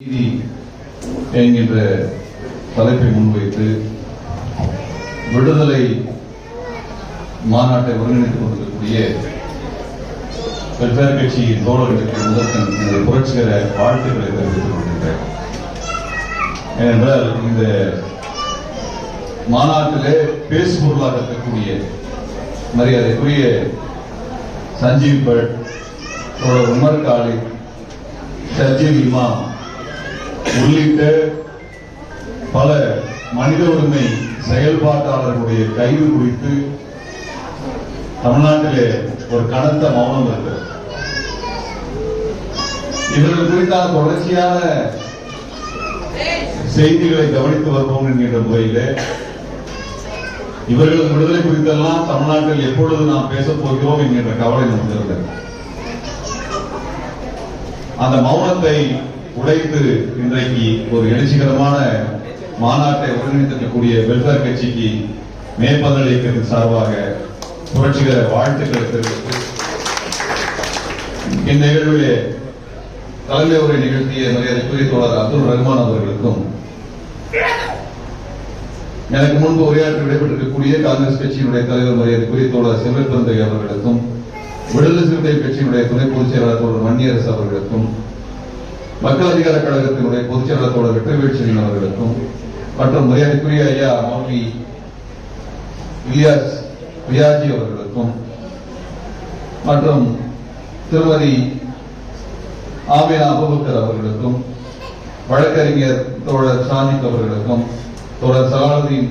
நீதி என்கின்ற தலைப்பை முன்வைத்து விடுதலை மாநாட்டை ஒருங்கிணைத்துக் கொண்டிருக்கக்கூடிய வெல்ஃபேர் கட்சியின் தோழர்களுக்கு முதற்கன் எனது புரட்சிகர வாழ்த்துக்களை தெரிவித்துக் கொண்டிருக்கிறேன் ஏனென்றால் இந்த மாநாட்டிலே பேசு பொருளாக இருக்கக்கூடிய மரியாதைக்குரிய சஞ்சீவ் பட் உமர் காலி சர்ஜில் இமாம் உள்ளிட்ட பல மனித உரிமை செயல்பாட்டாளர்களுடைய கைது குறித்து தமிழ்நாட்டிலே ஒரு கனத்த மௌனம் இருக்கிறது. இவர்கள் குறித்தான தொடர்ச்சியான செய்திகளை கவனித்து வருவோம் என்கின்ற முறையிலே இவர்களது விடுதலை குறித்தெல்லாம் தமிழ்நாட்டில் எப்பொழுது நாம் பேசப் போகிறோம் என்கின்ற கவலை நமக்கு இருந்தது அந்த மௌனத்தை உடைத்து இன்றைக்கு ஒரு எழுச்சிகரமான மாநாட்டை ஒருங்கிணைத்திருக்கக்கூடிய வெல்ஃபேர் கட்சிக்கு மேற்பதல் இயக்கத்தின் சார்பாக புரட்சிகர வாழ்த்துக்களை தெரிவித்து இந்நிகழ்விலே தலைமை உரை நிகழ்த்திய மரியாதைக்குரிய தோழர் அப்துல் ரஹ்மான் அவர்களுக்கும் எனக்கு முன்பு உரையாற்றி விடைபெற்றிருக்கக்கூடிய காங்கிரஸ் கட்சியினுடைய தலைவர் மரியாதைக்குரிய தோழர் செல்வத்தந்தை அவர்களுக்கும் விடுதலை சிறுத்தை கட்சியினுடைய துணை பொதுச் செயலாளர் தோழர் மன்னியரசு அவர்களுக்கும் மக்கள் அதிகார கழகத்தினுடைய பொதுச் செயலாளர் தோழர் வெற்றிவேட்சனின் அவர்களுக்கும் மற்றும் மரியாதைக்குரிய ஐயா மௌலி இலியாஸ் பியாஜி அவர்களுக்கும் மற்றும் திருமதி ஆமினா அபுபக்கர் அவர்களுக்கும் வழக்கறிஞர் தோழர் சானிக் அவர்களுக்கும் தோழர் சலாலுதீன்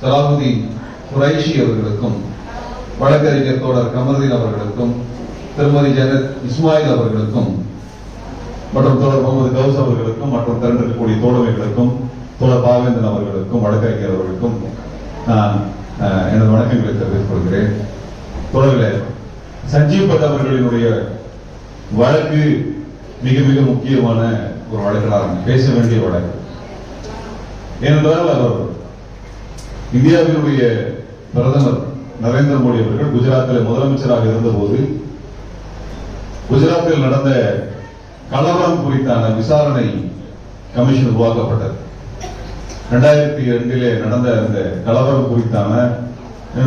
சலாலுதீன் குரைஷி அவர்களுக்கும் வழக்கறிஞர் தோழர் கமருதீன் அவர்களுக்கும் திருமதி ஜனத் இஸ்மாயில் அவர்களுக்கும் மற்றும் தோழர் முகமது கவுஸ் அவர்களுக்கும் மற்றும் திரண்டிருக்கக்கூடிய தோழமைகளுக்கும் தோழர் பாவேந்தன் அவர்களுக்கும் வழக்கறிஞர் அவர்களுக்கும் நான் அஹ், எனது வணக்கங்களை தெரிவித்துக் கொள்கிறேன். தோழர்களே சஞ்சீவ் பட் அவர்களினுடைய வழக்கு மிக மிக முக்கியமான ஒரு வழக்காகும் பேச வேண்டிய வழக்கு. ஏனென்றால் அவர் இந்தியாவினுடைய பிரதமர் நரேந்திர மோடி அவர்கள் குஜராத்தில் முதலமைச்சராக இருந்தபோது குஜராத்தில் நடந்த கலவரம் குறித்தான விசாரணை கமிஷன் உருவாக்கப்பட்டது. இரண்டாயிரத்தி ரெண்டிலே நடந்த அந்த கலவரம் குறித்தான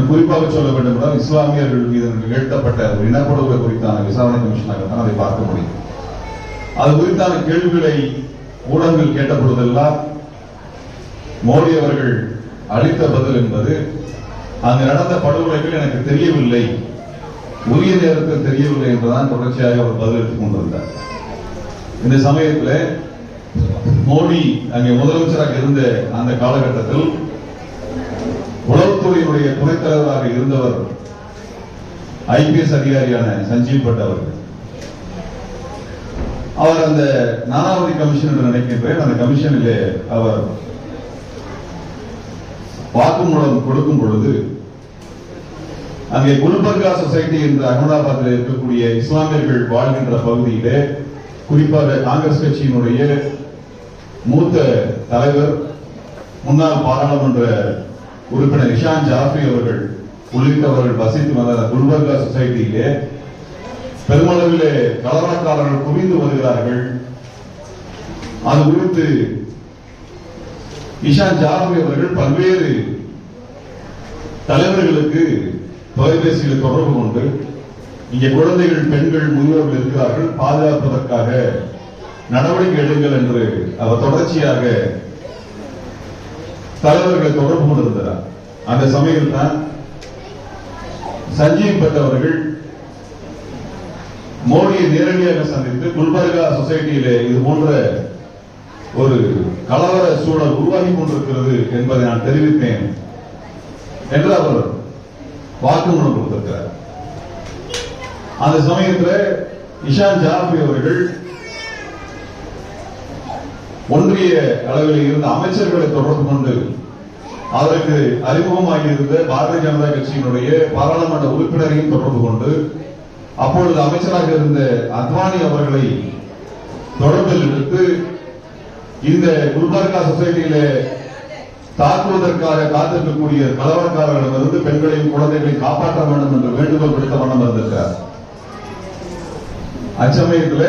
குறிப்பாக சொல்ல வேண்டும் என்றால் இஸ்லாமியர்கள் மீது நிகழ்த்தப்பட்ட ஒரு இனப்படுகொலை குறித்தான விசாரணை கமிஷனாக தான் அதை பார்க்க முடியும். அது குறித்தான கேள்விகளை ஊடகங்கள் கேட்ட பொழுதெல்லாம் மோடி அவர்கள் அளித்த பதில் என்பது அங்கு நடந்த படுகொலைகள் எனக்கு தெரியவில்லை. உரிய நேரத்தில் தெரியவில்லை என்றுதான் தொடர்ச்சியாக அவர் பதில் எடுத்துக் கொண்டிருந்தார். இந்த சமயத்தில் மோடி அங்கே முதலமைச்சராக இருந்த அந்த காலகட்டத்தில் உளவுத்துறையினுடைய துணைத் தலைவராக இருந்தவர் ஐபிஎஸ் அதிகாரியான சஞ்சீவ் பட் அவர்கள். அவர் அந்த நானாவதி கமிஷன் என்று நினைக்கின்றேன். அந்த கமிஷனிலே அவர் வாக்குமூலம் கொடுக்கும் பொழுது அங்கே குல்பர்கா சொசைட்டி என்ற அகமதாபாத்தில் இருக்கக்கூடிய இஸ்லாமியர்கள் வாழ்கின்ற பகுதியிலே குறிப்பாக காங்கிரஸ் கட்சியினுடைய மூத்த தலைவர் முன்னாள் பாராளுமன்ற உறுப்பினர் இஷான் ஜாஃபி அவர்கள் உள்ளிட்டவர்கள் வசித்து வந்த குல்பர்கா சொசைட்டியிலே பெருமளவிலே கலவரக்காரர்கள் குவிந்து வருகிறார்கள். அது குறித்து இஷான் ஜாஃபி அவர்கள் பல்வேறு தலைவர்களுக்கு தொலைபேசியில் தொடர்பு கொண்டு இங்கே குழந்தைகள் பெண்கள் முதியோர்கள் இருக்கிறார்கள் பாதுகாப்பதற்காக நடவடிக்கை எடுங்கள் என்று அவர் தொடர்ச்சியாக தலைவர்களை தொடர்பு கொண்டிருந்தார். அந்த சமயம் தான் சஞ்சீவ் பட் அவர்கள் மோடியை நேரடியாக சந்தித்து குல்பர்கா சொசைட்டியிலே இது போன்ற ஒரு கலவர சூழல் உருவாகி கொண்டிருக்கிறது என்பதை நான் தெரிவித்தேன் என்று அவர் வாக்குமூலம் கொடுத்திருக்கிறார். அந்த சமயத்தில் இஷான் ஜாஃபி அவர்கள் ஒன்றிய அளவில் இருந்த அமைச்சர்களை தொடர்பு கொண்டு அதற்கு அறிமுகமாக இருந்த பாரதிய ஜனதா கட்சியினுடைய பாராளுமன்ற உறுப்பினரையும் தொடர்பு கொண்டு அப்பொழுது அமைச்சராக இருந்த அத்வானி அவர்களை தொடர்பில் எடுத்து இந்த குல்பர்கா சொசைட்டியில தாக்குவதற்காக காத்திருக்கக்கூடிய கலவரக்காரர்களிடமிருந்து பெண்களையும் குழந்தைகளையும் காப்பாற்ற வேண்டும் என்று வேண்டுகோள் விடுத்த வண்ணம் இருந்திருக்கிறார் அச்சமயத்தில்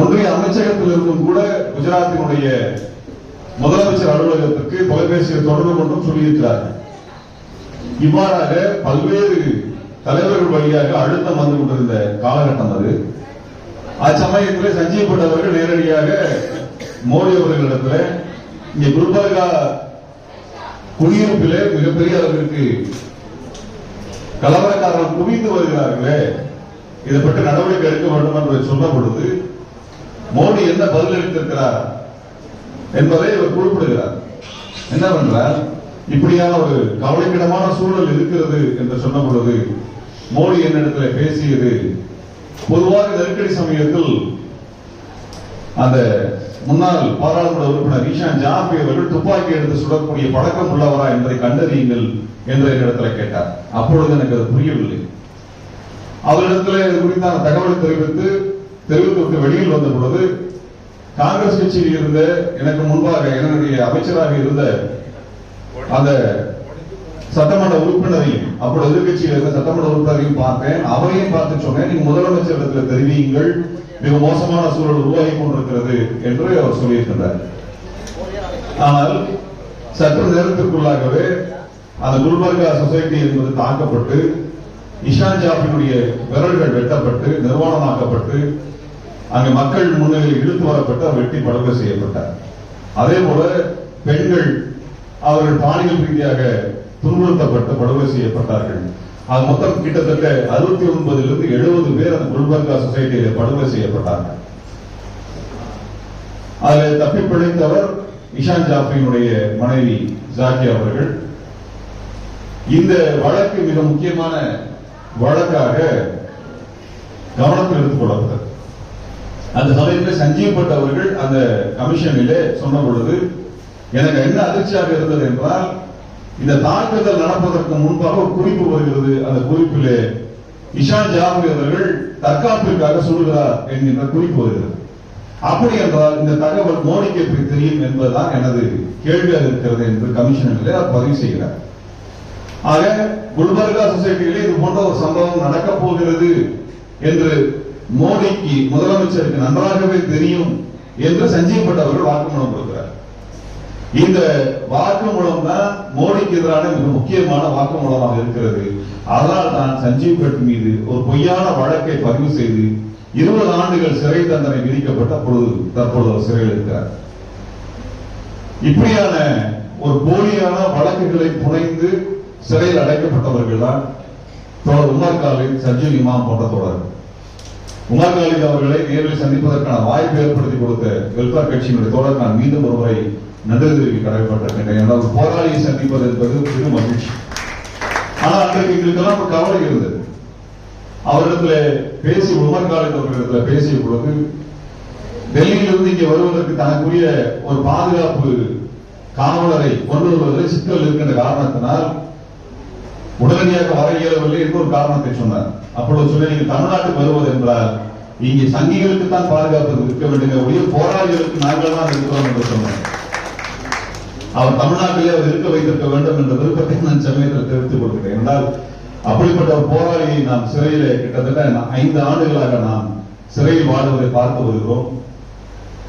ஒன்றிய அமைச்சகத்தில் இருந்தும் கூட குஜராத்தினுடைய முதலமைச்சர் அலுவலகத்திற்கு தொலைபேசியில் தொடர்பு கொண்டும் சொல்லியிருக்கிறார்கள். இவ்வாறாக பல்வேறு தலைவர்கள் வழியாக அழுத்தம் வந்து கொண்டிருந்த காலகட்டம் அது. அச்சமயத்தில் சஞ்சீவ் பட் அவர்கள் நேரடியாக மோடி அவர்களிடத்தில் இங்க குல்பர்கா குடியிருப்பிலே மிகப்பெரிய அளவிற்கு கலவரக்காரர்கள் குவிந்து வருகிறார்களே இதை பற்றி நடவடிக்கை எடுக்க வேண்டும் என்று சொன்ன பொழுது மோடி என்ன பதில் அளித்திருக்கிறார் என்பதை அவர் குறிப்பிடுகிறார். என்னவென்றால் இப்படியான ஒரு கவலைக்கிடமான சூழல் இருக்கிறது என்று சொன்ன பொழுது மோடி என்னிடத்தில் பேசியது பொதுவாக நெருக்கடி சமயத்தில் அந்த முன்னாள் பாராளுமன்ற உறுப்பினர் ஈஷான் ஜாபி அவர்கள் துப்பாக்கி எடுத்து சுடக்கூடிய பழக்கம் உள்ளவரா என்பதை கண்டறியுங்கள் என்று என்னிடத்தில் கேட்டார். அப்பொழுது எனக்கு அது புரியவில்லை. அவரிடத்தில் இது குறித்தான தகவலை தெரிவித்து தெரிவித்து வெளியில் வந்த பொழுது காங்கிரஸ் கட்சியில் இருந்த எனக்கு முன்பாக என்னுடைய அமைச்சராக இருந்த அந்த சட்டமன்ற உறுப்பினரையும் அப்பொழுது எதிர்கட்சியில் இருந்த சட்டமன்ற உறுப்பினரையும் பார்த்தேன். அவரையும் பார்த்து சொன்னேன் நீங்க முதலமைச்சரிடத்தில் தெரிவியுங்கள். மிக மோசமான சூழல் உருவாகி கொண்டிருக்கிறது என்று அவர் சொல்லியிருக்கிறார். ஆனால் சற்று நேரத்திற்குள்ளாகவே அந்த குல்பர்கா சொசைட்டி என்பது தாக்கப்பட்டு இஷான் ஜாஃபினுடைய விரல்கள் வெட்டப்பட்டு நிர்வாணமாக்கப்பட்டு அங்கு மக்கள் முன்னிலையில் இழுத்து வரப்பட்டு அவர் வெட்டி படுகொலை செய்யப்பட்டார். அதே போல பெண்கள் அவர்கள் பாலியல் ரீதியாக துன்புறுத்தப்பட்டு படுகொலை செய்யப்பட்டார்கள். அது மொத்தம் கிட்டத்தட்ட அறுபத்தி ஒன்பதிலிருந்து எழுபது பேர் அந்த குல்பர்கா சொசைட்டியில படுகொலை செய்யப்பட்டார்கள். அதில் தப்பி பிழைத்தவர் இஷான் ஜாஃபியினுடைய மனைவி ஜாக்கியா அவர்கள். இந்த வழக்கு மிக முக்கியமான வழக்காக கவனத்தில் எடுத்துக் கொள்ளப்பட்டது அந்த சமயத்தில் சஞ்சீவ் பட் அவர்கள் அந்த கமிஷனிலே சொன்ன பொழுது எனக்கு என்ன அதிர்ச்சியாக இருந்தது என்றால் இந்த தாக்குதல் நடப்பதற்கு முன்பாக ஒரு குறிப்பு வருகிறது. அந்த குறிப்பிலே இஷான் ஜாஃபி அவர்கள் தற்காப்பிற்காக சொல்லுகிறார் என்கின்ற குறிப்பு வருகிறது. அப்படி என்றால் இந்த தகவல் மோடிக்கு எப்படி தெரியும் என்பதுதான் எனது கேள்வியாக இருக்கிறது என்று கமிஷனிலே பதிவு செய்கிறார். ஆக குல்பர்கா சொசைட்டியிலே இது போன்ற ஒரு சம்பவம் நடக்கப் போகிறது என்று மோடிக்கு முதலமைச்சருக்கு நன்றாகவே தெரியும் என்று சஞ்சீவ் பட் அவர்கள் வாக்குமூலம் கொடுக்கிறார். இந்த வாக்குமூலம் தான் மோடிக்கு எதிரான மிக முக்கியமான வாக்குமூலமாக இருக்கிறது. அதனால் தான் சஞ்சீவ் பட் மீது ஒரு பொய்யான வழக்கை பதிவு செய்து இருபது ஆண்டுகள் சிறை தண்டனை விதிக்கப்பட்ட பொழுது தற்பொழுது அவர் சிறையில் இருக்கிறார். இப்படியான ஒரு போலியான வழக்குகளை புனைந்து சிறையில் அடைக்கப்பட்டவர்கள் தான் தோழர் உமர் காலித் சஜீவ் இமாம் போன்ற தோழர்கள் உமர் காலித் அவர்களை நேரில் சந்திப்பதற்கான வாய்ப்பு ஏற்படுத்தி கொடுத்த வெல்ஃபேர் கட்சியினுடைய தோழர் நான் மீண்டும் ஒருமுறை நன்றி தெரிவிக்க கடமைப்பட்டிருக்கின்றேன். ஏன்னா ஒரு போராளியை சந்திப்பது என்பது பெரும் மகிழ்ச்சி. ஆனால் அன்றைக்கு எங்களுக்கெல்லாம் ஒரு கவலை இருந்தது. அவரிடத்துல பேசி உமர் காலித் அவர்களிடத்துல பேசிய பொழுது டெல்லியிலிருந்து இங்கே வருவதற்கு தனக்குரிய ஒரு பாதுகாப்பு காவலரை கொண்டு வருவதில் சிக்கல் இருக்கின்ற காரணத்தினால் உடனடியாக வர இயலவில்லை என்று ஒரு காரணத்தை சொன்னார். அப்பொழுது சொன்ன தமிழ்நாட்டுக்கு வருவது என்றால் இங்கே சங்கிகளுக்கு தான் பாதுகாப்பு இருக்க வேண்டிய ஒழிய போராளிகளுக்கு நாங்கள் தான் இருக்கிறோம் என்று சொன்னார். அவர் தமிழ்நாட்டிலே அவர் இருக்க வைத்திருக்க வேண்டும் என்ற விருப்பத்தை நான் சமயத்தில் தெரிவித்துக் கொள்கிறேன். என்றால் அப்படிப்பட்ட ஒரு போராளியை நாம் சிறையில கிட்டத்தட்ட ஐந்து ஆண்டுகளாக நாம் சிறையில் வாழ்வதை பார்த்து வருகிறோம்.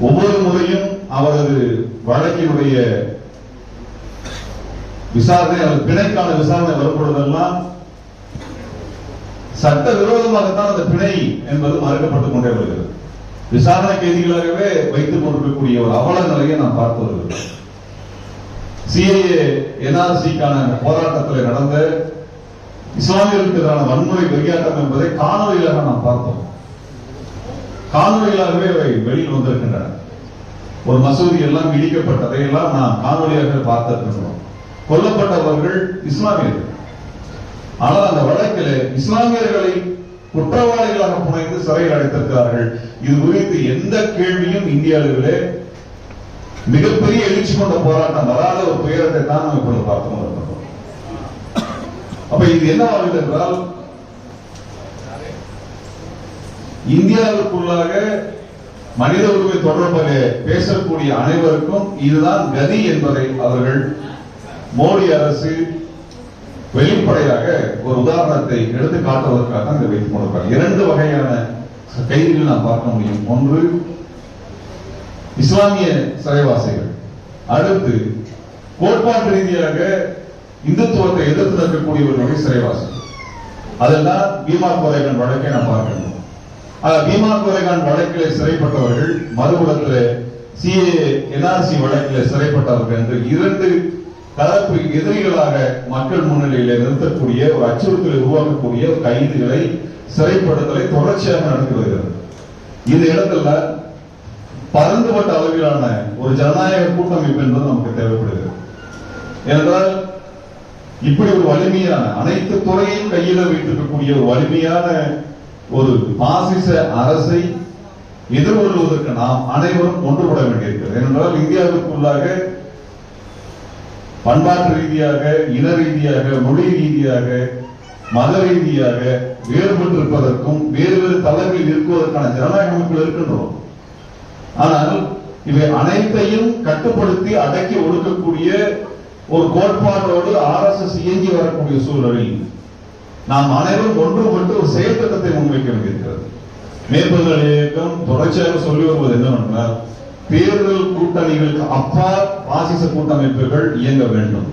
ஒவ்வொரு முறையும் அவரது வழக்கினுடைய விசாரணை அல்லது பிணைக்கான விசாரணை வரும்பொழுதெல்லாம் சட்ட விரோதமாகத்தான் அந்த பிணை என்பது மறுக்கப்பட்டுக் கொண்டே வருகிறது. விசாரணை கைதிகளாகவே வைத்துக் கொண்டிருக்கக்கூடிய ஒரு அவல நிலையை நாம் பார்த்து வருகிறோம் சிஐஏ என்ஆர்சிக்கான போராட்டத்தில் நடந்த இஸ்லாமியர்களுக்கு எதிரான வன்முறை வெறியாட்டம் என்பதை காணொலியாக நாம் பார்த்தோம். காணொலிகளாகவே அவை வெளியில் வந்திருக்கின்றன. ஒரு மசூதி எல்லாம் இடிக்கப்பட்டதை எல்லாம் நாம் காணொலியாக பார்த்திருக்கின்றோம். கொல்லப்பட்டவர்கள் இஸ்லாமியர்கள். ஆனால் அந்த வழக்கில் இஸ்லாமியர்களை குற்றவாளிகளாக புனைந்து சிறையில் அடைத்திருக்கிறார்கள். இது குறித்து எந்த கேள்வியும் இந்திய அளவிலே மிகப்பெரிய எழுச்சி கொண்ட போராட்டம் வராத ஒரு துயரத்தை தான் நாம் இப்பொழுது பார்த்து கொண்டிருக்கிறோம். அப்ப இது என்ன ஆகுது என்றால் இந்தியாவிற்குள்ளாக மனித உரிமை தொடர்பாக பேசக்கூடிய அனைவருக்கும் இதுதான் கதி என்பதை அவர்கள் மோடி அரசு வெளிப்படையாக ஒரு உதாரணத்தை எடுத்து காட்டுவதற்காக அந்த வைத்து கொண்டிருக்கிறார் இரண்டு வகையான கைதிகள் நாம் பார்க்க முடியும். ஒன்று இஸ்லாமிய சிறைவாசிகள் அடுத்து கோட்பாட்டு ரீதியாக இந்துத்துவத்தை எதிர்த்து நிற்கக்கூடிய ஒரு வகை அதெல்லாம் பீமா கோரேகான் வழக்கை நாம் பார்க்கணும் பீமா கோரேகான் வழக்கில் சிறைப்பட்டவர்கள் மறுபுறத்தில் சிஏ என்ஆர்சி வழக்கில் சிறைப்பட்டவர்கள் என்று இரண்டு கலப்பு எதிரிகளாக மக்கள் முன்னிலையில் நிறுத்தக்கூடிய ஒரு அச்சுறுத்தலை உருவாக்கக்கூடிய கைதுகளை சிறைப்படுத்தலை தொடர்ச்சியாக நடத்தி வருகிறது. இந்த இடத்துல பரந்துபட்ட அளவிலான ஒரு ஜனநாயக கூட்டமைப்பு என்பது நமக்கு தேவைப்படுகிறது. ஏனென்றால் இப்படி ஒரு வலிமையான அனைத்து துறையையும் கையில வைத்திருக்கக்கூடிய ஒரு வலிமையான ஒரு பாசிச அரசை எதிர்கொள்வதற்கு நாம் அனைவரும் ஒன்றுபட வேண்டியிருக்கிறது. ஏனென்றால் இந்தியாவிற்குள்ளாக பண்பாட்டு ரீதியாக இன ரீதியாக மொழி ரீதியாக மத ரீதியாக வேறுபட்டிருப்பதற்கும் வேறு வேறு தலைமையில் இருக்குவதற்கான ஜனநாயக அமைப்புகள் இருக்கின்றோம். ஆனால் இவை அனைத்தையும் கட்டுப்படுத்தி அடக்கி ஒடுக்கக்கூடிய ஒரு கோட்பாட்டோடு ஆர்எஸ்எஸ் இயங்கி வரக்கூடிய சூழலில் நாம் அனைவரும் ஒன்றுபட்டு ஒரு செயல் திட்டத்தை முன்வைக்க வேண்டியிருக்கிறது. மேற்பதல் இயக்கம் தொடர்ச்சியாக சொல்லி வருவது என்னவென்றால் தேர்தல் கூட்டணிகளுக்கு அப்பால் பாசிச கூட்டமைப்புகள் இயங்க வேண்டும்.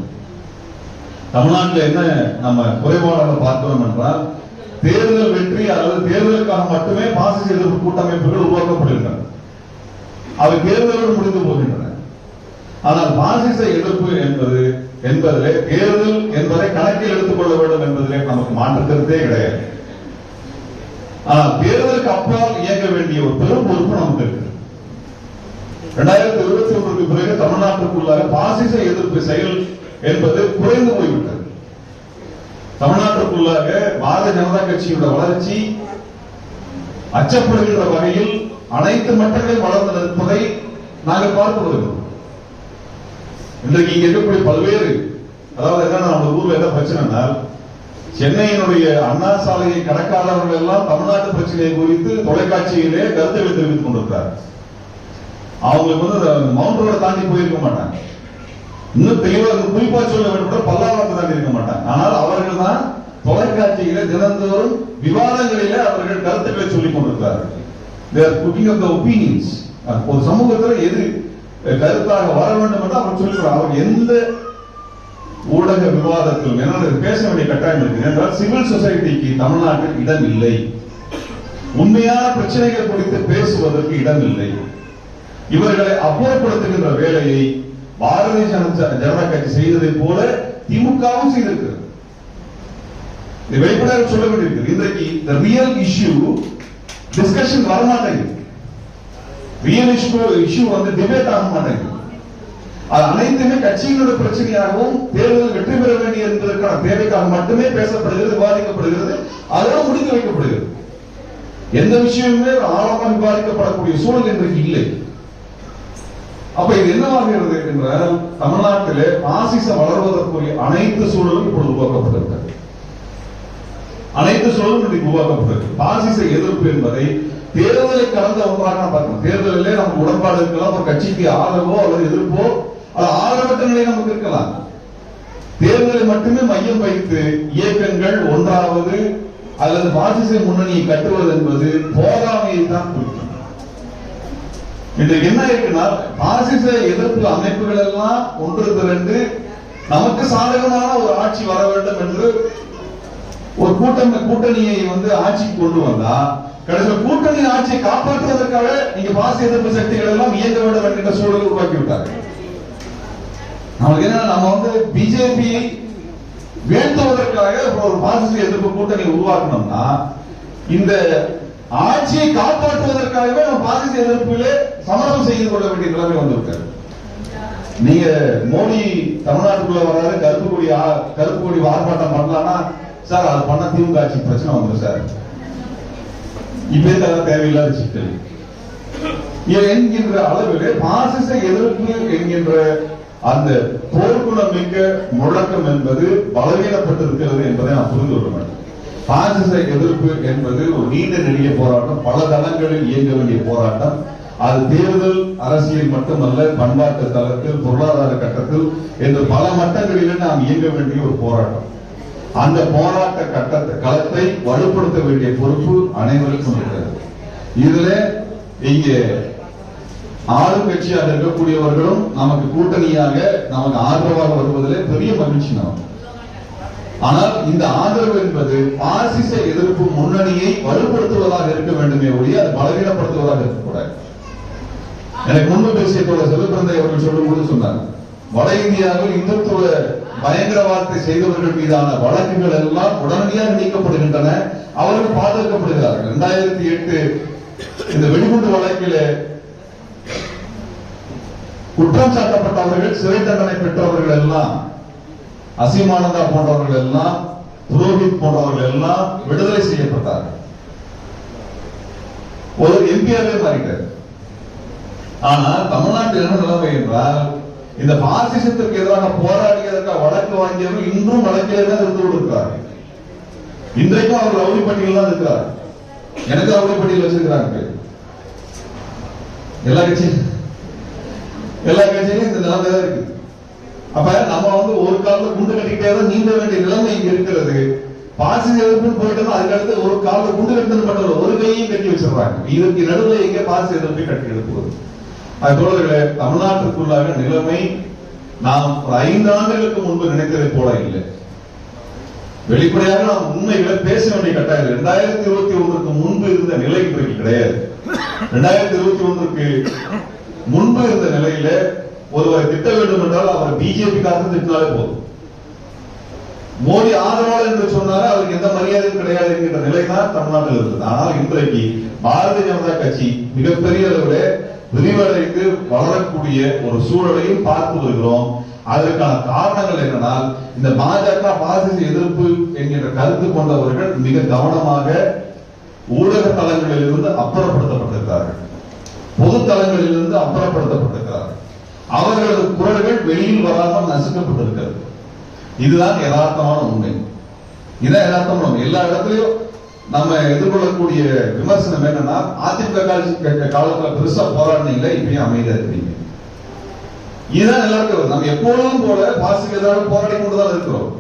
தமிழ்நாட்டில் என்ன நம்ம குறைபாடாக பார்க்கிறோம் என்றால் தேர்தல் வெற்றி அல்லது தேர்தலுக்காக மட்டுமே பாசிச எதிர்ப்பு கூட்டமைப்புகள் உருவாக்கப்படுகின்றன. அவை தேர்தலோடு முடிந்து போகின்றன. ஆனால் பாசிச எதிர்ப்பு என்பது என்பதிலே தேர்தல் என்பதை கணக்கில் எடுத்துக் கொள்ள வேண்டும் என்பதிலே நமக்கு மாற்று கிடையாது. ஆனால் தேர்தலுக்கு அப்பால் இயங்க வேண்டிய ஒரு பெரும் பொறுப்பு நமக்கு இருக்கு இரண்டாயிரத்தி இருபத்தி ஒன்றுக்கு பிறகு தமிழ்நாட்டுக்குள்ளாக பாசிச எதிர்ப்பு செயல் என்பது குறைந்து போய்விட்டது. தமிழ்நாட்டுக்குள்ளாக பாரதிய ஜனதா கட்சியோட வளர்ச்சி அச்சப்படுகின்ற வகையில் அனைத்து மட்டங்களில் வளர்ந்து நிற்பதை நாங்கள் பார்த்து வருகிறோம். இன்றைக்கு இங்க இருக்கக்கூடிய பல்வேறு அதாவது என்ன நம்ம ஊர்ல என்ன பிரச்சனைனா சென்னையினுடைய அண்ணா சாலையை கடக்காதவர்கள் எல்லாம் தமிழ்நாட்டு பிரச்சனையை குறித்து தொலைக்காட்சியிலே கருத்துக்களை தெரிவித்துக் கொண்டிருக்கிறார் அவங்களுக்கு வந்து மவுண்ட் ரோட தாண்டி போயிருக்க மாட்டாங்க. இன்னும் தெளிவாக குறிப்பா சொல்ல வேண்டும் கூட பல்லாவரத்தை தாண்டி இருக்க மாட்டாங்க. ஆனால் அவர்கள் தான் தொலைக்காட்சியில தினந்தோறும் விவாதங்களில அவர்கள் கருத்துக்களை சொல்லிக் கொண்டிருக்கிறார்கள். They ஒரு சமூகத்தில் எது கருத்தாக வர வேண்டும் என்று அவர் சொல்லிக்கிறார் அவர் எந்த ஊடக விவாதத்திலும் ஏன்னா பேச வேண்டிய கட்டாயம் இருக்கு என்றால் சிவில் சொசைட்டிக்கு தமிழ்நாட்டில் இடம் இல்லை. உண்மையான பிரச்சனைகள் குறித்து பேசுவதற்கு இடம் இல்லை. இவர்களை அப்புறப்படுத்துகின்ற வேலையை பாரதிய ஜனதா கட்சி செய்ததை போல திமுகவும் செய்திருக்கிறது. இது வெளிப்படையாக சொல்ல வேண்டியிருக்கு இன்றைக்கு இந்த ரியல் issue டிஸ்கஷன் வர மாட்டேங்குது ரியல் இஷ்யூ இஷ்யூ வந்து டிபேட் ஆக மாட்டேங்குது. அது அனைத்துமே கட்சியினுடைய பிரச்சனையாகவும் தேர்தல் வெற்றி பெற வேண்டிய என்பதற்கான தேவைக்காக மட்டுமே பேசப்படுகிறது விவாதிக்கப்படுகிறது அதெல்லாம் முடித்து வைக்கப்படுகிறது. எந்த விஷயமுமே ஆழமாக விவாதிக்கப்படக்கூடிய சூழல் இன்றைக்கு இல்லை. அப்ப இது என்னவாகிறது என்றால் தமிழ்நாட்டிலே பாசிசம் வளர்வதற்குரிய அனைத்து சூழலும் இப்பொழுது உருவாக்கப்பட்டிருக்கிறது அனைத்து சூழலும் இன்றைக்கு உருவாக்கப்பட்டிருக்கு. பாசிச எதிர்ப்பு என்பதை தேர்தலை கடந்த ஒன்றாக நாம் பார்க்கணும் தேர்தலிலே நமக்கு உடன்பாடு இருக்கலாம் ஒரு கட்சிக்கு ஆதரவோ அல்லது எதிர்ப்போ அது ஆதரவற்ற நிலை நமக்கு இருக்கலாம். தேர்தலை மட்டுமே மையம் வைத்து இயக்கங்கள் ஒன்றாவது அல்லது பாசிச முன்னணியை கட்டுவது என்பது போதாமையை தான் குறிக்கும். இன்றைக்கு என்ன இருக்குன்னா பாசிச எதிர்ப்பு அமைப்புகள் எல்லாம் ஒன்று திரண்டு நமக்கு சாதகமான ஒரு ஆட்சி வர வேண்டும் என்று ஒரு கூட்டம் கூட்டணியை வந்து ஆட்சிக்கு கொண்டு வந்தா கடைசியில் கூட்டணி ஆட்சியை காப்பாற்றுவதற்காக நீங்க பாசி எதிர்ப்பு சக்திகள் எல்லாம் இயங்க வேண்டும் என்கின்ற சூழல் உருவாக்கி விட்டாங்க. நமக்கு என்ன நம்ம வந்து பிஜேபியை வீழ்த்துவதற்காக ஒரு பாசிச எதிர்ப்பு கூட்டணி உருவாக்கணும்னா இந்த ஆட்சியை காப்பாற்றுவதற்காகவே நம்ம பாசிச எதிர்ப்பிலே சமரசம் செய்து கொள்ள வேண்டிய நிலைமை வந்திருக்காரு நீங்க மோடி தமிழ்நாட்டுக்குள்ள வராரு கருப்பு கொடி கருப்பு கொடி ஆர்ப்பாட்டம் பண்ணலாம்னா சார் அது பண்ண திமுக ஆட்சி பிரச்சனை வந்துடும் சார். இப்ப இருக்கு தேவையில்லாத சிக்கல்? என்கின்ற அளவிலே பாசிச எதிர்ப்பு என்கின்ற அந்த போர்க்குணம் மிக்க முழக்கம் என்பது பலவீனப்பட்டிருக்கிறது என்பதை நான் புரிந்து கொள்ள வேண்டும். பாசிச எதிர்ப்பு என்பது ஒரு நீண்ட நெடிய போராட்டம். பல தளங்களில் இயங்க வேண்டிய போராட்டம். அது தேர்தல் அரசியல் மட்டுமல்ல பண்பாட்டு தளத்தில் பொருளாதார கட்டத்தில் என்று பல மட்டங்களிலே நாம் இயங்க வேண்டிய ஒரு போராட்டம். அந்த போராட்ட கட்டத்தை களத்தை வலுப்படுத்த வேண்டிய பொறுப்பு அனைவருக்கும் இருக்கிறது. இதுல இங்கே ஆளும் கட்சியாக இருக்கக்கூடியவர்களும் நமக்கு கூட்டணியாக நமக்கு ஆதரவாக வருவதிலே பெரிய மகிழ்ச்சி நமக்கு. ஆனால் இந்த ஆதரவு என்பது பாசிச எதிர்ப்பு முன்னணியை வலுப்படுத்துவதாக இருக்க வேண்டுமே ஒழிய அது பலவீனப்படுத்துவதாக இருக்கக்கூடாது. எனக்கு முன்பு பேசிய தோழர் செல்வபிரந்தை அவர்கள் சொல்லும்போது சொன்னார் வட இந்தியாவில் இந்துத்துவ பயங்கரவாதத்தை செய்தவர்கள் மீதான வழக்குகள் எல்லாம் உடனடியாக நீக்கப்படுகின்றன. அவர்கள் பாதுகாக்கப்படுகிறார்கள். இரண்டாயிரத்தி எட்டு இந்த வெடிகுண்டு வழக்கில் குற்றம் சாட்டப்பட்டவர்கள் சிறை தண்டனை பெற்றவர்கள் எல்லாம் அசீமானந்தா போன்றவர்கள் எல்லாம் புரோஹித் போன்றவர்கள் எல்லாம் விடுதலை செய்யப்பட்டார்கள். ஒரு எம்பியாவே மாறிட்டார். ஆனால் தமிழ்நாட்டில் என்ன நிலைமை என்றால் இந்த பாசிசத்திற்கு எதிராக போராடியதற்காக வழக்கு வாங்கியவர்கள் இன்றும் வழக்கிலே தான் இருந்து கொண்டிருக்கிறார்கள். இன்றைக்கும் அவர் ரவுடி பட்டியல் தான் இருக்கிறார் எனக்கு ரவுடி பட்டியல் வச்சிருக்கிறாங்க எல்லா கட்சியும் எல்லா கட்சியிலும் இந்த நிலைமை தான் இருக்கு அப்ப நம்ம வந்து ஒரு காலத்துல குண்டு கட்டிக்கிட்டே தான் நீந்த வேண்டிய நிலைமை இங்க இருக்கிறது. பாசி எதிர்ப்புன்னு போயிட்டோம்னா அதுக்கு அடுத்து ஒரு காலத்துல குண்டு கட்டுறது பண்ற ஒரு கையையும் கட்டி வச்சிடுறாங்க இதுக்கு நடுவில் எங்க பாசி எதிர்ப்பை கட்டி எடுப்புவது அது தோழர்களே தமிழ்நாட்டுக்குள்ளாக நிலைமை நாம் ஒரு ஐந்து ஆண்டுகளுக்கு முன்பு நினைத்ததை போல இல்லை. வெளிப்படையாக நாம் உண்மைகளை பேச வேண்டிய கட்டாயம் இரண்டாயிரத்தி இருபத்தி ஒன்றுக்கு முன்பு இருந்த நிலை இன்றைக்கு கிடையாது. இரண்டாயிரத்தி இருபத்தி ஒன்றுக்கு முன்பு இருந்த நிலையில ஒருவரை திட்ட வேண்டும் என்றால் அவர் பிஜேபி திட்டினாலே போதும். மோடி ஆதரவாளர் என்று சொன்னாலே அவருக்கு எந்த மரியாதையும் கிடையாது என்கிற நிலை தான் தமிழ்நாட்டில் இருந்தது. ஆனால் இன்றைக்கு பாரதிய ஜனதா கட்சி மிகப்பெரிய அளவில் விரிவடைந்து வளரக்கூடிய ஒரு சூழலையும் பார்த்து வருகிறோம். அதற்கான காரணங்கள் என்னன்னா இந்த பாஜக பாசிச எதிர்ப்பு என்கின்ற கருத்து கொண்டவர்கள் மிக கவனமாக ஊடக தளங்களிலிருந்து அப்புறப்படுத்தப்பட்டிருக்கிறார்கள். பொது தளங்களிலிருந்து அப்புறப்படுத்தப்பட்டிருக்கிறார்கள். அவர்களது குரல்கள் வெளியில் வராமல் நசுக்கப்பட்டிருக்கிறது. இதுதான் யதார்த்தமான உண்மை. இதான் யதார்த்தமான எல்லா இடத்துலயும் நம்ம எதிர்கொள்ளக்கூடிய விமர்சனம் என்னன்னா அதிமுக கால- காலத்துல பெருசா போராடினீங்களே இப்பயும் அமைதியா இருக்கீங்க. இதுதான் எல்லாருக்கும் நம்ம எப்பொழுதும் போல பாசிக்கு எதிராக போராடி கொண்டுதான் இருக்கிறோம்.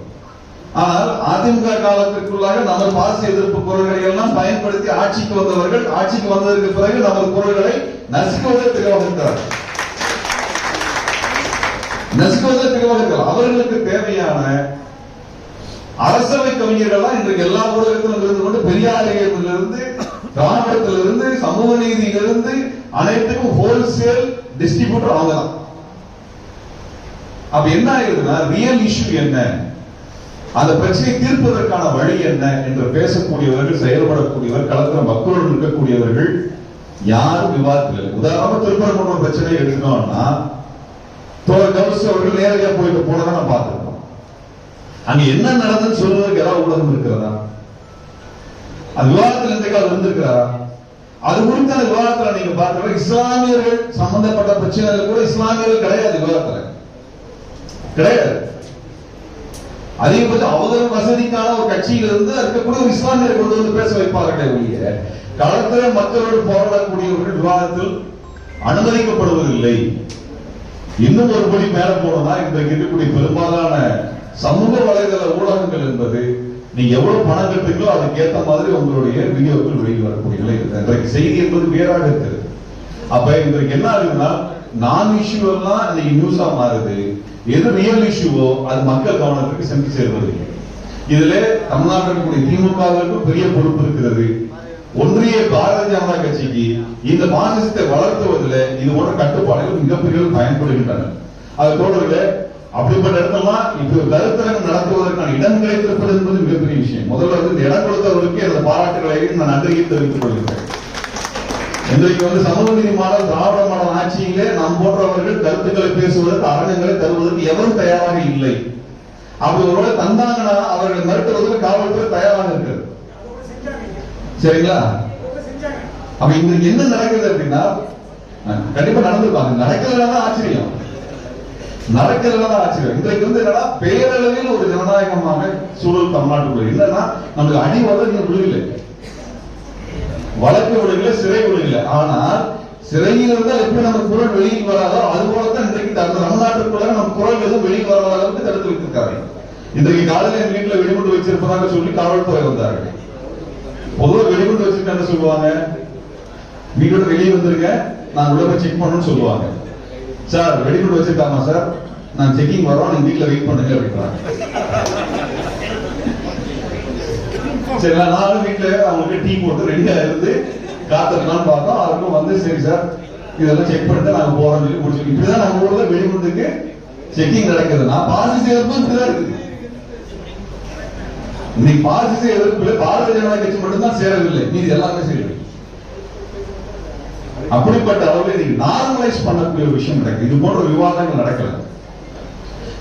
ஆனால் அதிமுக காலத்திற்குள்ளாக நம்ம பாசி எதிர்ப்பு குரல்களை எல்லாம் பயன்படுத்தி ஆட்சிக்கு வந்தவர்கள் ஆட்சிக்கு வந்ததற்கு பிறகு நமது குரல்களை நசுக்குவதற்கு வந்திருக்கிறார்கள் இருக்கிறார்கள் நசுக்குவதற்கு அவர்களுக்கு தேவையான அரசவை கவிஞர்கள்லாம் இன்றைக்கு எல்லா ஊடகத்திலும் இருந்து கொண்டு பெரியாரியத்திலிருந்து ராணுவத்திலிருந்து சமூக நீதியிலிருந்து அனைத்துக்கும் ஹோல்சேல் டிஸ்ட்ரிபியூட்டர் அவங்க தான் அப்ப என்ன ஆயிருதுன்னா ரியல் இஷ்யூ என்ன? அந்த பிரச்சனையை தீர்ப்பதற்கான வழி என்ன என்று பேசக்கூடியவர்கள் செயல்படக்கூடியவர் களத்துல மக்களோடு இருக்கக்கூடியவர்கள் யாரும் விவாதத்தில் உதாரணமாக உதாரணமா திருப்பரங்குன்றம் பிரச்சனையை எடுத்துட்டோம்னா கவுசி அவர்கள் நேரடியா போயிட்டு போனதை நான் பார்த்திருக்கோம். அங்க என்ன நடந்ததுன்னு சொல்வதற்கு ஏதாவது ஊடகம் இருக்கிறதா? அது விவாதத்தில் இன்றைக்கு இருந்திருக்கிறாரா அது குறித்த அந்த விவாதத்தில் நீங்க பார்க்கிற இஸ்லாமியர்கள் சம்பந்தப்பட்ட பிரச்சனைகள் கூட இஸ்லாமியர்கள் கிடையாது விவாதத்தில். கிடையாது. அதிகபட்சம் அவதர் வசதிக்கான ஒரு கட்சியில இருந்து இருக்கக்கூடிய ஒரு இஸ்லாமியரை கொண்டு வந்து பேச வைப்பார்களே ஒழிய களத்தில் மக்களோடு போராடக்கூடியவர்கள் விவாதத்தில் அனுமதிக்கப்படுவதில்லை. இன்னும் ஒரு படி மேல போனோம்னா இன்றைக்கு இருக்கக்கூடிய பெரும்பாலான சமூக வலைதள ஊடகங்கள் என்பது நீங்க எவ்வளவு பணம் கட்டுங்களோ அதுக்கு ஏத்த மாதிரி உங்களுடைய வீடியோக்கள் வெளியில் வரக்கூடிய நிலை இருக்கு. இன்றைக்கு செய்தி என்பது வேறாக இருக்குது. அப்ப இன்றைக்கு என்ன ஆகுதுன்னா நான் இஷ்யூ எல்லாம் இன்னைக்கு நியூஸா மாறுது. எது ரியல் இஷ்யூவோ அது மக்கள் கவனத்துக்கு சென்று சேர்வதில்லை. இதுல தமிழ்நாட்டில் இருக்கக்கூடிய திமுகவிற்கும் பெரிய பொறுப்பு இருக்கிறது. ஒன்றிய பாரதிய ஜனதா கட்சிக்கு இந்த மாநிலத்தை வளர்த்துவதில் இது போன்ற கட்டுப்பாடுகள் மிகப்பெரிய பயன்படுகின்றன. அது தோழர்களே அப்படிப்பட்ட இடத்தெல்லாம் இப்படி கருத்தரங்கம் நடத்துவதற்கான இடம் கிடைத்திருப்பது என்பது மிகப்பெரிய விஷயம். முதல்ல வந்து இந்த இடம் கொடுத்தவர்களுக்கு எனது பாராட்டுகளையும் நான் நன்றியை தெரிவித்துக் கொள்கிறேன். இன்றைக்கு வந்து சமூக நீதி மாடல் திராவிட மாடல் ஆட்சியிலே நாம் போன்றவர்கள் கருத்துக்களை பேசுவதற்கு அரங்கங்களை தருவதற்கு எவரும் தயாராக இல்லை. அப்படி ஒருவேளை தந்தாங்கன்னா அவர்களை மிரட்டுவதற்கு காவல்துறை தயாராக இருக்கிறது. சரிங்களா? அப்ப இன்னைக்கு என்ன நடக்குது அப்படின்னா கண்டிப்பா நடந்துருப்பாங்க நடக்கிறதுனால ஆச்சரியம். நடக்கிறதா ஆச்சரியம். இன்றைக்கு வந்து என்னன்னா பேரளவில் ஒரு ஜனநாயகமாக சூழல் தமிழ்நாட்டுக்குள்ள இல்லைன்னா நமக்கு அடி வளர்ந்து விழுகலை. வழக்கு விடுகல சிறை விடுகல ஆனால் சிறையில் இருந்தால் எப்படி நம்ம குரல் வெளியில் வராதோ அது போலதான் இன்றைக்கு தமிழ்நாட்டுக்குள்ள நம்ம குரல் எதுவும் வெளியில் வராத அளவுக்கு தடுத்து வைத்திருக்காங்க இன்றைக்கு காலையில எங்க வீட்டுல வெடிமுட்டு வச்சிருப்பதாக சொல்லி காவல்துறை வந்தார்கள். பொதுவா வெடிகுண்டு வச்சிருக்காங்க சொல்லுவாங்க? வீட்டோட வெளியே வந்திருக்க நான் உள்ள போய் செக் பண்ணணும்னு சொல்லுவாங்க. சார் வெடிகுண்டு வச்சிருக்காமா சார்? நான் செக்கிங் வரோம் நீங்க வீட்டுல வெயிட் பண்ணுங்க அப்படின்றாங்க. சரி நானும் வீட்டுல அவங்களுக்கு டீ போட்டு ரெடியா இருந்து காத்திருக்கலாம்னு பார்த்தோம். அதுக்கும் வந்து சரி சார் இதெல்லாம் செக் பண்ணிட்டு நாங்க போறோம்னு சொல்லி முடிச்சு இப்படிதான் நம்ம ஊர்ல வெடிகுண்டுக்கு செக்கிங் நடக்குது. நான் பாசிட்டிவ் இப்படிதான் இருக்குது இன்னைக்கு பாசிட்டிவ் எதிர்ப்புல பாரதிய ஜனதா கட்சி மட்டும்தான் சேரவில்லை. மீதி எல்லாமே சேரவில்லை. அப்படிப்பட்ட அளவில் இன்னைக்கு நார்மலைஸ் பண்ணக்கூடிய விஷயம் நடக்குது. இது போன்ற விவாதங்கள் நடக்கல.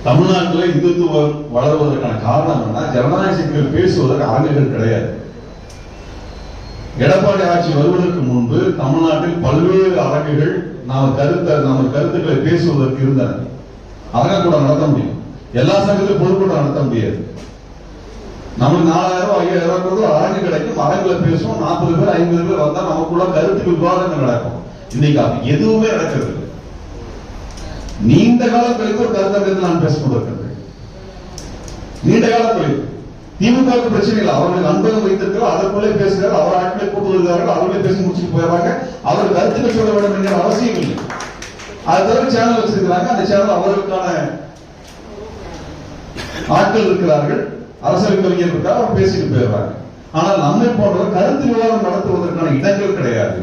தமிழ்நாட்டுல இந்துத்துவம் வளருவதற்கான காரணம் என்ன ஜனநாயக சக்திகள் பேசுவதற்கு அரங்குகள் கிடையாது. எடப்பாடி ஆட்சி வருவதற்கு முன்பு தமிழ்நாட்டில் பல்வேறு அரங்குகள் நாம் கருத்தை நம்ம கருத்துக்களை பேசுவதற்கு இருந்தன. அரங்க கூட நடத்த முடியும். எல்லா சங்கத்திலும் பொதுக்கூட்டம் நடத்த முடியாது. நமக்கு நாலாயிரம் ஐயாயிரம் ரூபாய் கொடுத்து அரங்கு கிடைக்கும். அரங்குல பேசுவோம் நாற்பது பேர் ஐம்பது பேர் வந்தா நமக்குள்ள கருத்து விவாதங்கள் நடக்கும். இன்னைக்கு அது எதுவுமே நடக்கிறது நீண்ட காலம் கழித்து ஒரு கருத்தரங்கத்தில் நான் பேச கொண்டிருக்கிறேன். நீண்ட காலம் கழித்து. திமுக பிரச்சனை இல்லை. அவர்கள் அன்பகம் வைத்திருக்கிறார் அதற்குள்ளே பேசுகிறார் அவர் ஆட்களை கூட்டு வருகிறார்கள் அவர்களே பேசி முடிச்சுட்டு போயிடுறாங்க அவர் கருத்துக்கள் சொல்ல வேண்டும் என்ற அவசியம் இல்லை. அது தவிர சேனல் வச்சிருக்கிறாங்க. அந்த சேனல் அவர்களுக்கான ஆட்கள் இருக்கிறார்கள். அரசியல் கவிஞர் அவர் பேசிட்டு போயிடுறாங்க. ஆனால் நம்மை போன்றவர் கருத்து விவாதம் நடத்துவதற்கான இடங்கள் கிடையாது.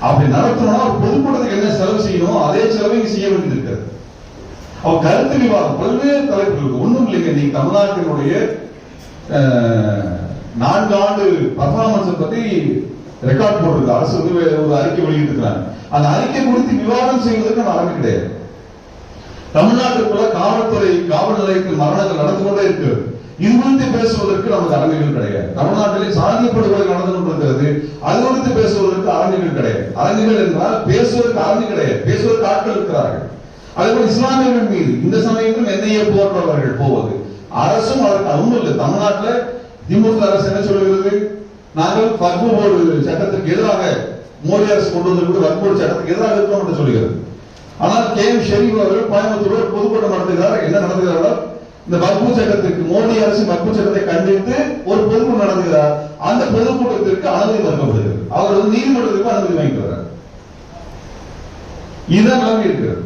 அப்படி நடத்தணும்னா ஒரு பொதுக்கூட்டத்துக்கு என்ன செலவு செய்யணும் அதே செலவு இங்க செய்ய வேண்டியது இருக்கிறது அவ கருத்து விவாதம் பல்வேறு தலைப்புகள் ஒண்ணும் இல்லைங்க. நீங்க தமிழ்நாட்டினுடைய அஹ், நான்கு ஆண்டு பர்ஃபார்மன்ஸ் பத்தி ரெக்கார்ட் போட்டிருக்கு. அரசு வந்து ஒரு அறிக்கை வெளியிட்டிருக்கிறாங்க. அந்த அறிக்கை குறித்து விவாதம் செய்வதற்கு நடமை கிடையாது. தமிழ்நாட்டுக்குள்ள காவல்துறை காவல் நிலையத்தில் மரணங்கள் நடந்து கொண்டே இருக்கிறது இது குறித்து பேசுவதற்கு நமக்கு அரங்குகள் கிடையாது. தமிழ்நாட்டிலே சாதிய படுகொலை நடந்து கொண்டிருக்கிறது அது குறித்து பேசுவதற்கு அரங்குகள் கிடையாது. அரங்குகள் என்றால் பேசுவதற்கு அரங்கு கிடையாது. பேசுவதற்கு ஆட்கள் இருக்கிறார்கள். அதேபோல் இஸ்லாமியர்கள் மீது இந்த சமயங்களும் என்னையே போன்றவர்கள் போவது. அரசும் அதற்கு அவங்க இல்லை. தமிழ்நாட்டில் திமுக அரசு என்ன சொல்லுகிறது? நாங்கள் வக்பு சட்டத்திற்கு எதிராக மோடி அரசு கொண்டு வந்திருக்கிற வக்பு போர்டு சட்டத்துக்கு எதிராக இருக்கோம் என்று சொல்கிறது ஆனால் கே எம் ஷெரீப் அவர்கள் கோயம்புத்தூர் பொதுக்கூட்டம் நடத்துகிறார். என்ன நடத்துகிறார்கள் இந்த வக்பு சட்டத்திற்கு மோடி அரசு வக்பு சட்டத்தை கண்டித்து ஒரு பொதுக்கூட்டம் நடந்துகிறார். அந்த பொதுக்கூட்டத்திற்கு அனுமதி மறுக்கப்படுகிறது. அவர் வந்து நீதிமன்றத்திற்கு அனுமதி வாங்கிக்கிறார் இதுதான் நிலைமை இருக்கிறது.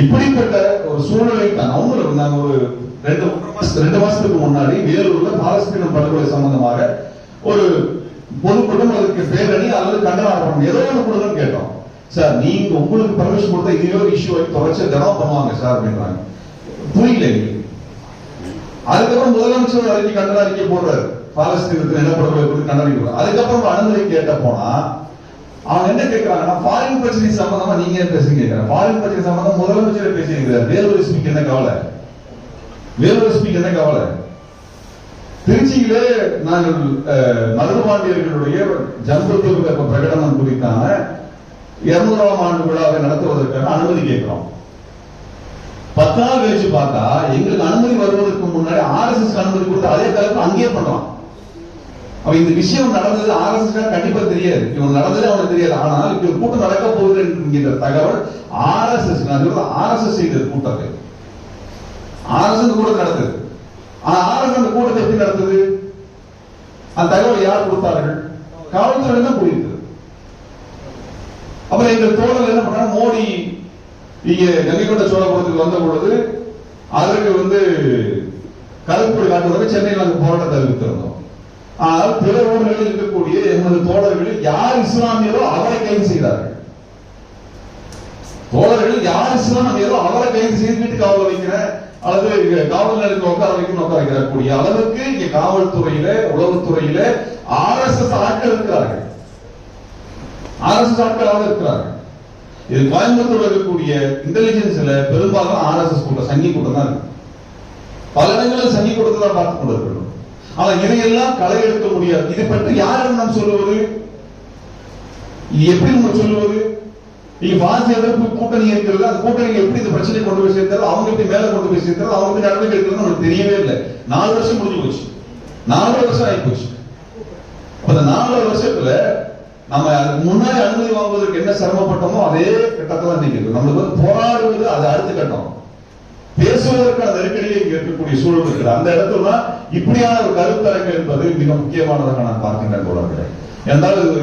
இப்படிப்பட்ட ஒரு சூழ்நிலை தான் அவங்களும் நாங்க ஒரு ரெண்டு ரெண்டு மாசத்துக்கு முன்னாடி வேலூர்ல பாலஸ்தீனம் படுகொலை சம்பந்தமாக ஒரு பொதுக்கூட்டம் அதுக்கு பேரணி அல்லது கண்டன ஆர்ப்பாட்டம் ஏதோ ஒன்று கொடுங்கன்னு கேட்டோம். சார் நீங்க உங்களுக்கு பர்மிஷன் கொடுத்தா இதுவே ஒரு இஷ்யூ ஆகி தொடர்ச்சி தினம் பண்ணுவாங்க சார் அப்படின்றாங்க. புரியல அதுக்கப்புறம் முதலமைச்சர் அறிக்கை கண்டன அறிக்கை போடுறாரு. பாலஸ்தீனத்தில் என்ன படுகொலை குறித்து அதுக்கப்புறம் ஒரு அனுமதி கேட்ட போனா அவன் என்ன கேட்கிறாங்கன்னா ஃபாரின் பிரச்சனை சம்பந்தமா நீங்க ஏன் பேசுறீங்க ஃபாரின் பிரச்சனை சம்பந்தம் முதலமைச்சர் பேசியிருக்கிறார். வேலூர் எஸ்பிக்கு என்ன கவலை? வேலூர் எஸ்பிக்கு என்ன கவலை? திருச்சியிலே நாங்கள் மருதுபாண்டியர்களுடைய ஜம்புத்துவ பிரகடனம் குறித்தான இருநூறாம் ஆண்டு விழாவை நடத்துவதற்கான அனுமதி கேட்கிறோம். பத்து நாள் கழிச்சு பார்த்தா எங்களுக்கு அனுமதி வருவதற்கு முன்னாடி ஆர்எஸ்எஸ் அனுமதி கொடுத்து அதே தலைப்பு அங்கேயே பண்றான் அப்ப இந்த விஷயம் நடந்தது ஆர்எஸ்எஸ் கண்டிப்பா தெரியாது. இவன் நடந்தது அவனுக்கு தெரியாது. ஆனால் இப்ப கூட்டம் நடக்க போகுது என்கிற தகவல் ஆர்எஸ்எஸ் ஆர்எஸ்எஸ் செய்த கூட்டத்தை. ஆர்எஸ்எஸ் கூட நடந்தது ஆனா ஆர்எஸ் அந்த கூட்டத்தை எப்படி நடந்தது அந்த தகவல் யார் கொடுத்தார்கள்? காவல்துறை தான் புரியுது அப்புறம் எங்கள் தோழர் என்ன பண்றாங்க? மோடி இங்க கங்கைகொண்ட சோழபுரத்துக்கு வந்த பொழுது அதற்கு வந்து கருப்புடி காட்டுவதற்கு சென்னையில் நாங்கள் போராட்டத்தை அறிவித்திருந்தோம் ஆனால் பிற ஊர்களில் இருக்கக்கூடிய எமது தோழர்களில் யார் இஸ்லாமியரோ அவரை கைது செய்தார்கள். தோழர்கள் யார் இஸ்லாமியரோ அவரை கைது செய்து காவல் வைக்கிற அல்லது இங்க காவல் நிலையத்தில் உட்கார வைக்கணும் உட்கார வைக்கக்கூடிய அளவுக்கு இங்க காவல்துறையில உளவுத்துறையில ஆர்எஸ்எஸ் ஆட்கள் இருக்கிறார்கள். ஆர்எஸ்எஸ் ஆட்களாக இருக்கிறார்கள். இது கோயம்புத்தூர்ல இருக்கக்கூடிய இன்டெலிஜென்ஸ்ல பெரும்பாலும் ஆர்எஸ்எஸ் கூட்டம் சங்கி கூட்டம் தான் இருக்கு. பல இடங்களில் சங்கி கூட்டத்தை தான் பார்த்துக் கொண்டிருக்கிறோம். ஆனா இதையெல்லாம் களை எடுக்க முடியாது. இதை பற்றி யாரிடம் நாம் சொல்லுவது? இது எப்படி நம்ம சொல்லுவது? நீங்க பாரதிய எதிர்ப்பு கூட்டணி இருக்கிறது அந்த கூட்டணி எப்படி இந்த பிரச்சனை கொண்டு போய் சேர்த்தாலும் அவங்க எப்படி மேல கொண்டு போய் சேர்த்தாலும் அவங்க எப்படி நடவடிக்கை எடுக்கிறது நமக்கு தெரியவே இல்லை. நாலு வருஷம் முடிஞ்சு போச்சு. நாலு வருஷம் ஆகி போச்சு. அந்த நாலு வருஷத்துல நம்ம அதுக்கு முன்னாடி அனுமதி வாங்குவதற்கு என்ன சிரமப்பட்டோமோ அதே கட்டத்தில் தான் நம்மளுக்கு வந்து போராடுவது அது அடுத்த கட்டம். பேசுவதற்கான நெருக்கடியை இங்க இருக்கக்கூடிய சூழல் இருக்குது. அந்த இடத்துல தான் இப்படியான ஒரு கருத்தரங்கு என்பது மிக முக்கியமானதாக நான் பார்க்கின்றேன் தோழர்களே. என்றால் இது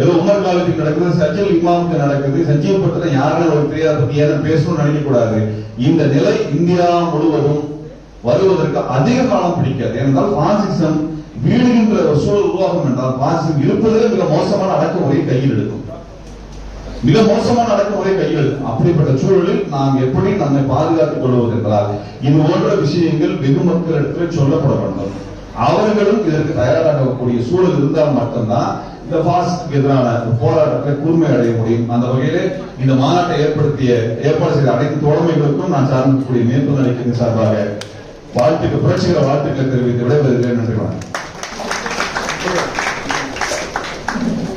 ஏதோ உமர் காலத்துக்கு நடக்குது சஜில் இமாமுக்கு நடக்குது சஞ்சீவ் பத்திர யாருன்னு அவருக்கு தெரியாத பத்தி ஏதாவது பேசணும்னு நினைக்க கூடாது இந்த நிலை இந்தியா முழுவதும் வருவதற்கு அதிக காலம் பிடிக்காது. ஏனென்றால் பாசிசம் வீடுகின்ற ஒரு சூழல் உருவாகும் என்றால் பாசிசம் இருப்பதே மிக மோசமான அடக்குமுறையை கையில் எடுக்கும். மிக மோசமான அடக்குமுறை கையில் எடுக்கும். அப்படிப்பட்ட சூழலில் நாம் எப்படி நம்மை பாதுகாத்துக் கொள்வது என்றால் இது போன்ற விஷயங்கள் வெகு மக்களிடத்தில் சொல்லப்பட வேண்டும். அவர்களும் இதற்கு தயாராகக்கூடிய சூழல் இருந்தால் மட்டும்தான் இந்த பாசிக்கு எதிரான போராட்டத்தை கூர்மை அடைய முடியும். அந்த வகையிலே இந்த மாநாட்டை ஏற்படுத்திய ஏற்பாடு செய்த அனைத்து தோழமைகளுக்கும் நான் சார்ந்திருக்கக்கூடிய மேற்கொண்டு அளிக்கின்ற சார்பாக வாழ்த்துக்கு புரட்சிகர வாழ்த்துக்களை தெரிவித்து விடைபெறுகிறேன். நன்றி வணக்கம்.